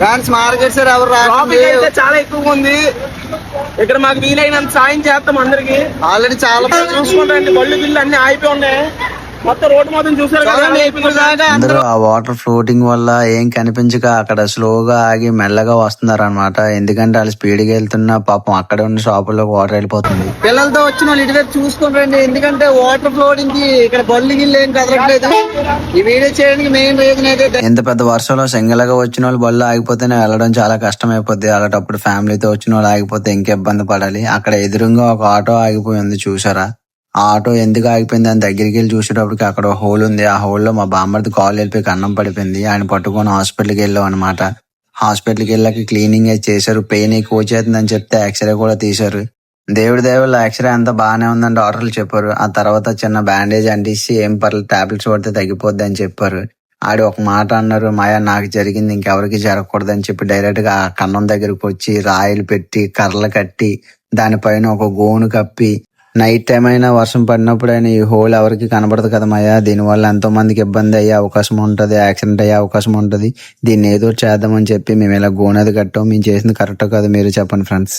Friends market sir ఎవరు రాకండి చాలా ఎక్కువగా ఉంది. ఇక్కడ మాకు వీలైనంత సాయం చేస్తాం అందరికి. ఆల్రెడీ చాలా చూసుకుంటారండి బళ్ళు బిల్లు అన్ని ఆగిపోయి ఉన్నాయి. అందరూ ఆ వాటర్ ఫ్లోటింగ్ వల్ల ఏం కనిపించక అక్కడ స్లోగా ఆగి మెల్లగా వస్తున్నారు అనమాట ఎందుకంటే వాళ్ళు స్పీడ్గా వెళ్తున్నా పాపం అక్కడ ఉన్న షాపుల్లో వాటర్ వెళ్ళిపోతుంది. పిల్లలతో వచ్చిన వాళ్ళు ఇటువైపు చూసుకుంటారండి ఎందుకంటే వాటర్ ఫ్లోటింగ్కి ఇక్కడ బళ్ళు గిల్లు ఏం కదలట్లేదు. ఈ వీడియో చేయడానికి మెయిన్ రీజన్ అయితే ఎంత పెద్ద వర్షంలో సింగల్గా వచ్చిన వాళ్ళు బళ్ళు ఆగిపోతేనే వెళ్ళడం చాలా కష్టం అయిపోద్ది అలాంటప్పుడు ఫ్యామిలీతో వచ్చిన వాళ్ళు ఆగిపోతే ఇంకా ఇబ్బంది పడాలి. అక్కడ ఎదురుగా ఒక ఆటో ఆగిపోయి ఉంది చూసారా ఆ ఆటో ఎందుకు ఆగిపోయింది అని దగ్గరికి వెళ్ళి చూసేటప్పటికి అక్కడ హోల్ ఉంది. ఆ హోల్లో మా బామ్మర్ది కాలు వెళ్ళిపోయి కన్నం పడిపోయింది. ఆయన పట్టుకొని హాస్పిటల్కి వెళ్ళాం అనమాట హాస్పిటల్కి వెళ్ళాక క్లీనింగ్ అయితే చేశారు. పెయిన్ ఎక్కువ వచ్చేస్తుందని చెప్తే ఎక్స్రే కూడా తీశారు. దేవుడి దేవుళ్ళ ఎక్స్రే అంతా బాగానే ఉందని డాక్టర్లు చెప్పారు. ఆ తర్వాత చిన్న బ్యాండేజ్ అంటిసి ఏం పర్లేదు టాబ్లెట్స్ పడితే తగ్గిపోద్ది అని చెప్పారు. ఆడి ఒక మాట అన్నారు మాయా నాకు జరిగింది ఇంకెవరికి జరగకూడదు అని చెప్పి డైరెక్ట్గా ఆ కన్నం దగ్గరకు వచ్చి రాయిలు పెట్టి కర్రలు కట్టి దానిపైన ఒక గోను కప్పి నైట్ టైం అయినా వర్షం పడినప్పుడు అయినా ఈ హోల్ ఎవరికి కనబడదు కదా మాయా దీనివల్ల ఎంతో మందికి ఇబ్బంది అయ్యే అవకాశం ఉంటుంది యాక్సిడెంట్ అయ్యే అవకాశం ఉంటుంది. దీన్ని ఏదో చేద్దామని చెప్పి మేము ఇలా గోనది కట్టాం. మేము చేసింది కరెక్ట్ కాదు మీరు చెప్పండి ఫ్రెండ్స్